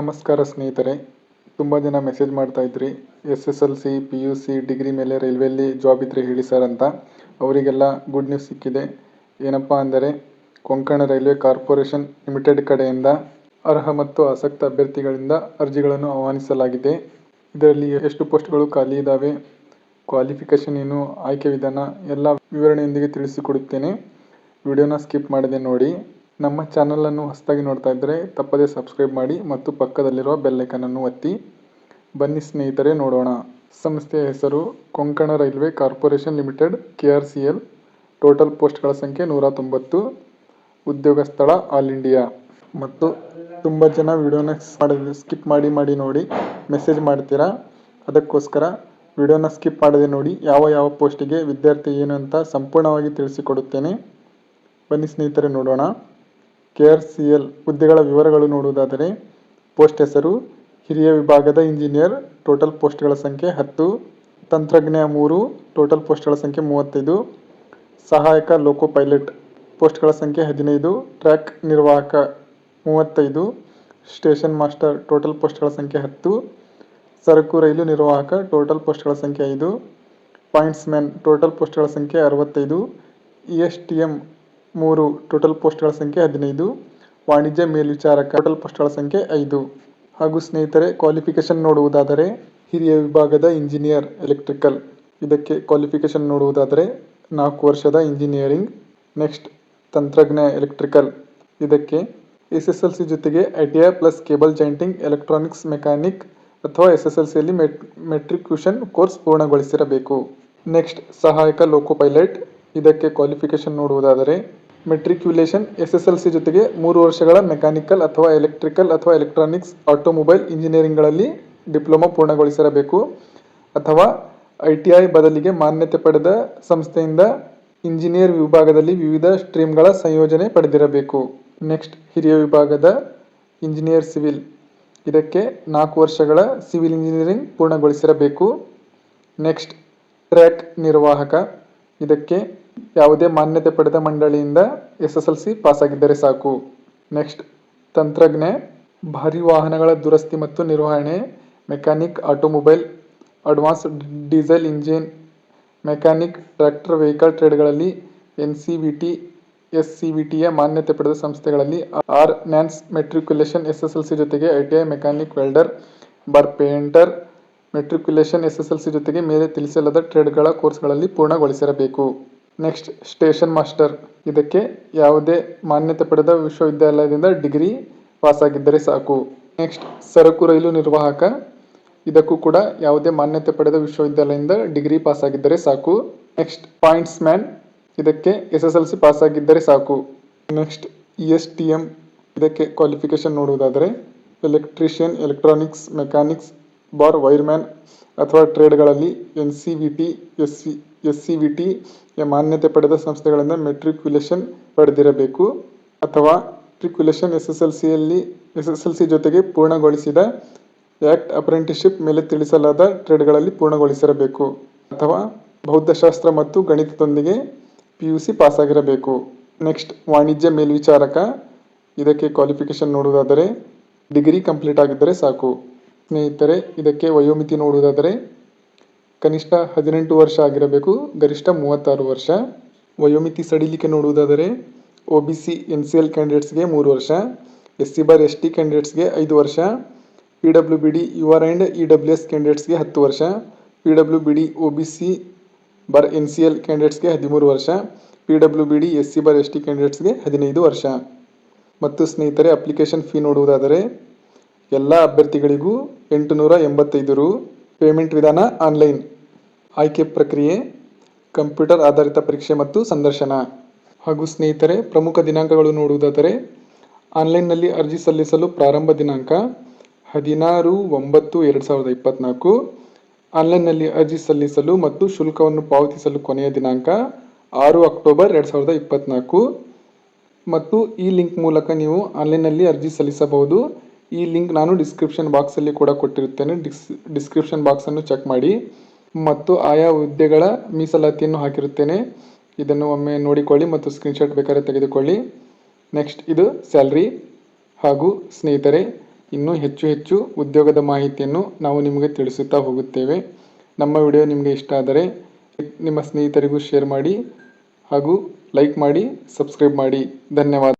ನಮಸ್ಕಾರ ಸ್ನೇಹಿತರೆ. ತುಂಬ ಜನ ಮೆಸೇಜ್ ಮಾಡ್ತಾ ಇದ್ರಿ. S S L C P U C degree ಮೇಲೆ ರೈಲ್ವೆಯಲ್ಲಿ ಜಾಬ್ ಇದ್ದರೆ ಹೇಳಿ ಸರ್ ಅಂತ. ಅವರಿಗೆಲ್ಲ ಗುಡ್ ನ್ಯೂಸ್ ಸಿಕ್ಕಿದೆ. ಏನಪ್ಪ ಅಂದರೆ, ಕೊಂಕಣ ರೈಲ್ವೆ ಕಾರ್ಪೊರೇಷನ್ ಲಿಮಿಟೆಡ್ ಕಡೆಯಿಂದ ಅರ್ಹ ಮತ್ತು ಆಸಕ್ತ ಅಭ್ಯರ್ಥಿಗಳಿಂದ ಅರ್ಜಿಗಳನ್ನು ಆಹ್ವಾನಿಸಲಾಗಿದೆ. ಇದರಲ್ಲಿ ಎಷ್ಟು ಪೋಸ್ಟ್ಗಳು ಖಾಲಿ ಇದ್ದಾವೆ ಕ್ವಾಲಿಫಿಕೇಷನ್ ಏನು, ಆಯ್ಕೆ ವಿಧಾನ, ಎಲ್ಲ ವಿವರಣೆಯೊಂದಿಗೆ ತಿಳಿಸಿಕೊಡುತ್ತೇನೆ ವಿಡಿಯೋನ ಸ್ಕಿಪ್ ಮಾಡದೆ ನೋಡಿ. ನಮ್ಮ ಚಾನಲನ್ನು ಹೊಸದಾಗಿ ನೋಡ್ತಾ ಇದ್ದರೆ ತಪ್ಪದೇ ಸಬ್ಸ್ಕ್ರೈಬ್ ಮಾಡಿ ಮತ್ತು ಪಕ್ಕದಲ್ಲಿರುವ ಬೆಲ್ಲೈಕನನ್ನು ಒತ್ತಿ. ಬನ್ನಿ ಸ್ನೇಹಿತರೆ, ನೋಡೋಣ. ಸಂಸ್ಥೆಯ ಹೆಸರು Konkan railway corporation limited K R C L total ಪೋಸ್ಟ್ಗಳ ಸಂಖ್ಯೆ ನೂರ ತೊಂಬತ್ತು. ಉದ್ಯೋಗ ಸ್ಥಳ ಆಲ್ ಇಂಡಿಯಾ. ಮತ್ತು ತುಂಬ ಜನ ವಿಡಿಯೋನ ಮಾಡಿದ್ರೆ ಸ್ಕಿಪ್ ಮಾಡಿ ಮಾಡಿ ನೋಡಿ ಮೆಸೇಜ್ ಮಾಡ್ತೀರಾ? ಅದಕ್ಕೋಸ್ಕರ ವಿಡಿಯೋನ ಸ್ಕಿಪ್ ಮಾಡದೆ ನೋಡಿ ಯಾವ ಯಾವ ಪೋಸ್ಟಿಗೆ ವಿದ್ಯಾರ್ಥಿ ಏನು ಅಂತ ಸಂಪೂರ್ಣವಾಗಿ ತಿಳಿಸಿಕೊಡುತ್ತೇನೆ. ಬನ್ನಿ ಸ್ನೇಹಿತರೆ, ನೋಡೋಣ. ಕೆ ಆರ್ ಸಿ ಎಲ್ ಹುದ್ದೆಗಳ ವಿವರಗಳು ನೋಡುವುದಾದರೆ, ಪೋಸ್ಟ್ ಹೆಸರು, ಹಿರಿಯ ವಿಭಾಗದ ಇಂಜಿನಿಯರ್, ಟೋಟಲ್ ಪೋಸ್ಟ್ಗಳ ಸಂಖ್ಯೆ ಹತ್ತು, ತಂತ್ರಜ್ಞ ಮೂರು, ಟೋಟಲ್ ಪೋಸ್ಟ್ಗಳ ಸಂಖ್ಯೆ ಮೂವತ್ತೈದು, ಸಹಾಯಕ ಲೋಕೋ ಪೈಲಟ್, ಪೋಸ್ಟ್ಗಳ ಸಂಖ್ಯೆ ಹದಿನೈದು, ಟ್ರ್ಯಾಕ್ ನಿರ್ವಾಹಕ ಮೂವತ್ತೈದು, ಸ್ಟೇಷನ್ ಮಾಸ್ಟರ್, ಟೋಟಲ್ ಪೋಸ್ಟ್ಗಳ ಸಂಖ್ಯೆ ಹತ್ತು, ಸರಕು ರೈಲು ನಿರ್ವಾಹಕ, ಟೋಟಲ್ ಪೋಸ್ಟ್ಗಳ ಸಂಖ್ಯೆ ಐದು, ಪಾಯಿಂಟ್ಸ್ ಮ್ಯಾನ್, ಟೋಟಲ್ ಪೋಸ್ಟ್ಗಳ ಸಂಖ್ಯೆ ಅರವತ್ತೈದು, ಇ ಎಸ್ ಟಿ ಎಂ ಮೂರು ಟೋಟಲ್ ಪೋಸ್ಟ್ಗಳ ಸಂಖ್ಯೆ ಹದಿನೈದು, ವಾಣಿಜ್ಯ ಮೇಲ್ವಿಚಾರಕ ಟೋಟಲ್ ಪೋಸ್ಟ್ಗಳ ಸಂಖ್ಯೆ ಐದು. ಹಾಗೂ ಸ್ನೇಹಿತರೆ ಕ್ವಾಲಿಫಿಕೇಷನ್ ನೋಡುವುದಾದರೆ ಹಿರಿಯ ವಿಭಾಗದ ಇಂಜಿನಿಯರ್ ಎಲೆಕ್ಟ್ರಿಕಲ್ ಇದಕ್ಕೆ ಕ್ವಾಲಿಫಿಕೇಷನ್ ನೋಡುವುದಾದರೆ ನಾಲ್ಕು ವರ್ಷದ ಇಂಜಿನಿಯರಿಂಗ್ ನೆಕ್ಸ್ಟ್ ತಂತ್ರಜ್ಞ ಎಲೆಕ್ಟ್ರಿಕಲ್ ಇದಕ್ಕೆ ಎಸ್ ಎಸ್ ಎಲ್ ಸಿ ಜೊತೆಗೆ I T I plus cable jointing electronics mechanic ಅಥವಾ ಎಸ್ ಎಸ್ ಎಲ್ ಸಿಯಲ್ಲಿ ಮೆಟ್ ಮೆಟ್ರಿಕ್ಯೂಷನ್ ಕೋರ್ಸ್ ಪೂರ್ಣಗೊಳಿಸಿರಬೇಕು. ನೆಕ್ಸ್ಟ್ ಸಹಾಯಕ ಲೋಕೋ ಪೈಲಟ್ ಇದಕ್ಕೆ ಕ್ವಾಲಿಫಿಕೇಷನ್ ನೋಡುವುದಾದರೆ matriculation S S L C ಜೊತೆಗೆ ಮೂರು ವರ್ಷಗಳ ಮೆಕ್ಯಾನಿಕಲ್ ಅಥವಾ ಎಲೆಕ್ಟ್ರಿಕಲ್ ಅಥವಾ ಎಲೆಕ್ಟ್ರಾನಿಕ್ಸ್, ಆಟೋಮೊಬೈಲ್ ಇಂಜಿನಿಯರಿಂಗ್ಗಳಲ್ಲಿ ಡಿಪ್ಲೊಮಾ ಪೂರ್ಣಗೊಳಿಸಿರಬೇಕು ಅಥವಾ ಐ ಟಿ ಐ ಬದಲಿಗೆ ಮಾನ್ಯತೆ ಪಡೆದ ಸಂಸ್ಥೆಯಿಂದ ಇಂಜಿನಿಯರ್ ವಿಭಾಗದಲ್ಲಿ ವಿವಿಧ ಸ್ಟ್ರೀಮ್ಗಳ ಸಂಯೋಜನೆ ಪಡೆದಿರಬೇಕು. ನೆಕ್ಸ್ಟ್, ಹಿರಿಯ ವಿಭಾಗದ ಇಂಜಿನಿಯರ್ ಸಿವಿಲ್. ಇದಕ್ಕೆ ನಾಲ್ಕು ವರ್ಷಗಳ ಸಿವಿಲ್ ಇಂಜಿನಿಯರಿಂಗ್ ಪೂರ್ಣಗೊಳಿಸಿರಬೇಕು. ನೆಕ್ಸ್ಟ್, ಟ್ರ್ಯಾಕ್ ನಿರ್ವಾಹಕ. ಇದಕ್ಕೆ ಯಾವುದೇ ಮಾನ್ಯತೆ ಪಡೆದ ಮಂಡಳಿಯಿಂದ ಎಸ್ ಎಸ್ ಎಲ್ ಸಿ ಪಾಸಾಗಿದ್ದರೆ ಸಾಕು. ನೆಕ್ಸ್ಟ್, ತಂತ್ರಜ್ಞೆ, ಭಾರಿ ವಾಹನಗಳ ದುರಸ್ತಿ ಮತ್ತು ನಿರ್ವಹಣೆ, mechanic, automobile advance diesel engine, mechanic, tractor, vehicle ಟ್ರೇಡ್ಗಳಲ್ಲಿ N C V T S C V ಟಿಯ ಮಾನ್ಯತೆ ಪಡೆದ ಸಂಸ್ಥೆಗಳಲ್ಲಿ ಆರ್ ನ್ಯಾನ್ಸ್ matriculation S S L C ಜೊತೆಗೆ I T I mechanic welder, bar painter matriculation S S L C ಜೊತೆಗೆ ಮೇಲೆ ತಿಳಿಸಲಾದ ಟ್ರೇಡ್ಗಳ ಕೋರ್ಸ್ಗಳಲ್ಲಿ ಪೂರ್ಣಗೊಳಿಸಿರಬೇಕು. Next station master. ಇದಕ್ಕೆ ಯಾವುದೇ ಮಾನ್ಯತೆ ಪಡೆದ ವಿಶ್ವವಿದ್ಯಾಲಯದಿಂದ ಡಿಗ್ರಿ ಪಾಸಾಗಿದ್ದರೆ ಸಾಕು. ನೆಕ್ಸ್ಟ್ ಸರಕು ರೈಲು ನಿರ್ವಾಹಕ. ಇದಕ್ಕೂ ಕೂಡ ಯಾವುದೇ ಮಾನ್ಯತೆ ಪಡೆದ ವಿಶ್ವವಿದ್ಯಾಲಯದಿಂದ ಡಿಗ್ರಿ ಪಾಸಾಗಿದ್ದರೆ ಸಾಕು. Next points man. ಇದಕ್ಕೆ ಎಸ್ ಎಸ್ ಎಲ್ ಸಿ ಪಾಸಾಗಿದ್ದರೆ ಸಾಕು. Next E S T M ಇದಕ್ಕೆ ಕ್ವಾಲಿಫಿಕೇಶನ್ ನೋಡುವುದಾದರೆ electrician, electronics, mechanics, bar wireman ಅಥವಾ ಟ್ರೇಡ್ಗಳಲ್ಲಿ N C V T, S C S C V T ಮಾನ್ಯತೆ ಪಡೆದ ಸಂಸ್ಥೆಗಳಿಂದ ಮೆಟ್ರಿಕ್ಯುಲೇಷನ್ ಪಡೆದಿರಬೇಕು ಅಥವಾ ಮೆಟ್ರಿಕ್ಯುಲೇಷನ್ ಎಸ್ ಎಸ್ ಎಲ್ ಸಿಯಲ್ಲಿ ಎಸ್ ಎಸ್ ಎಲ್ ಸಿ ಜೊತೆಗೆ ಪೂರ್ಣಗೊಳಿಸಿದ ಆ್ಯಕ್ಟ್ ಅಪ್ರೆಂಟಿಸ್ಶಿಪ್ ಮೇಲೆ ತಿಳಿಸಲಾದ ಟ್ರೇಡ್ಗಳಲ್ಲಿ ಪೂರ್ಣಗೊಳಿಸಿರಬೇಕು ಅಥವಾ ಬೌದ್ಧಶಾಸ್ತ್ರ ಮತ್ತು ಗಣಿತದೊಂದಿಗೆ ಪಿ ಯು ಸಿ ಪಾಸಾಗಿರಬೇಕು. ನೆಕ್ಸ್ಟ್, ವಾಣಿಜ್ಯ ಮೇಲ್ವಿಚಾರಕ. ಇದಕ್ಕೆ ಕ್ವಾಲಿಫಿಕೇಷನ್ ನೋಡುವುದಾದರೆ ಡಿಗ್ರಿ ಕಂಪ್ಲೀಟ್ ಆಗಿದ್ದರೆ ಸಾಕು. ಸ್ನೇಹಿತರೆ, ಇದಕ್ಕೆ ವಯೋಮಿತಿ ನೋಡುವುದಾದರೆ ಕನಿಷ್ಠ ಹದಿನೆಂಟು ವರ್ಷ ಆಗಿರಬೇಕು, ಗರಿಷ್ಠ ಮೂವತ್ತಾರು ವರ್ಷ. ವಯೋಮಿತಿ ಸಡಿಲಿಕೆ ನೋಡುವುದಾದರೆ, O B C, N C L ಕ್ಯಾಂಡಿಡೇಟ್ಸ್ಗೆ ಮೂರು ವರ್ಷ, S C bar, S T ಕ್ಯಾಂಡಿಡೇಟ್ಸ್ಗೆ ಐದು ವರ್ಷ, P W B D U R and E W S ಕ್ಯಾಂಡಿಡೇಟ್ಸ್ಗೆ ಹತ್ತು ವರ್ಷ, P W B D, O B C bar, N C L ಕ್ಯಾಂಡಿಡೇಟ್ಸ್ಗೆ ಹದಿಮೂರು ವರ್ಷ, P W B D, S C bar, S T ಕ್ಯಾಂಡಿಡೇಟ್ಸ್ಗೆ ಹದಿನೈದು ವರ್ಷ. ಮತ್ತು ಸ್ನೇಹಿತರೆ, ಅಪ್ಲಿಕೇಶನ್ ಫೀ ನೋಡುವುದಾದರೆ, ಎಲ್ಲ ಅಭ್ಯರ್ಥಿಗಳಿಗೂ ಎಂಟುನೂರ ಎಂಬತ್ತೈದು ರು. ಪೇಮೆಂಟ್ ವಿಧಾನ ಆನ್ಲೈನ್. ಆಯ್ಕೆ ಪ್ರಕ್ರಿಯೆ, ಕಂಪ್ಯೂಟರ್ ಆಧಾರಿತ ಪರೀಕ್ಷೆ ಮತ್ತು ಸಂದರ್ಶನ. ಹಾಗೂ ಸ್ನೇಹಿತರೆ, ಪ್ರಮುಖ ದಿನಾಂಕಗಳು ನೋಡುವುದಾದರೆ, ಆನ್ಲೈನ್ನಲ್ಲಿ ಅರ್ಜಿ ಸಲ್ಲಿಸಲು ಪ್ರಾರಂಭ ದಿನಾಂಕ ಹದಿನಾರು ಒಂಬತ್ತು ಎರಡು ಸಾವಿರದ ಇಪ್ಪತ್ತ್ನಾಲ್ಕು ಆನ್ಲೈನ್ನಲ್ಲಿ ಅರ್ಜಿ ಸಲ್ಲಿಸಲು ಮತ್ತು ಶುಲ್ಕವನ್ನು ಪಾವತಿಸಲು ಕೊನೆಯ ದಿನಾಂಕ ಆರು ಅಕ್ಟೋಬರ್ ಎರಡು ಸಾವಿರದ ಇಪ್ಪತ್ತ್ನಾಲ್ಕು ಮತ್ತು ಈ ಲಿಂಕ್ ಮೂಲಕ ನೀವು ಆನ್ಲೈನ್ನಲ್ಲಿ ಅರ್ಜಿ ಸಲ್ಲಿಸಬಹುದು. ಈ ಲಿಂಕ್ ನಾನು ಡಿಸ್ಕ್ರಿಪ್ಷನ್ ಬಾಕ್ಸಲ್ಲಿ ಕೂಡ ಕೊಟ್ಟಿರುತ್ತೇನೆ. ಡಿಸ್ ಡಿಸ್ಕ್ರಿಪ್ಷನ್ ಬಾಕ್ಸನ್ನು ಚೆಕ್ ಮಾಡಿ. ಮತ್ತು ಆಯಾ ಹುದ್ದೆಗಳ ಮೀಸಲಾತಿಯನ್ನು ಹಾಕಿರುತ್ತೇನೆ. ಇದನ್ನು ಒಮ್ಮೆ ನೋಡಿಕೊಳ್ಳಿ ಮತ್ತು ಸ್ಕ್ರೀನ್ಶಾಟ್ ಬೇಕಾದ್ರೆ ತೆಗೆದುಕೊಳ್ಳಿ. ನೆಕ್ಸ್ಟ್ ಇದು ಸ್ಯಾಲ್ರಿ ಹಾಗೂ ಸ್ನೇಹಿತರೆ, ಇನ್ನೂ ಹೆಚ್ಚು ಹೆಚ್ಚು ಉದ್ಯೋಗದ ಮಾಹಿತಿಯನ್ನು ನಾವು ನಿಮಗೆ ತಿಳಿಸುತ್ತಾ ಹೋಗುತ್ತೇವೆ. ನಮ್ಮ ವಿಡಿಯೋ ನಿಮಗೆ ಇಷ್ಟ ಆದರೆ, ನಿಮ್ಮ ಸ್ನೇಹಿತರಿಗೂ ಶೇರ್ ಮಾಡಿ ಹಾಗೂ ಲೈಕ್ ಮಾಡಿ ಸಬ್ಸ್ಕ್ರೈಬ್ ಮಾಡಿ. ಧನ್ಯವಾದ.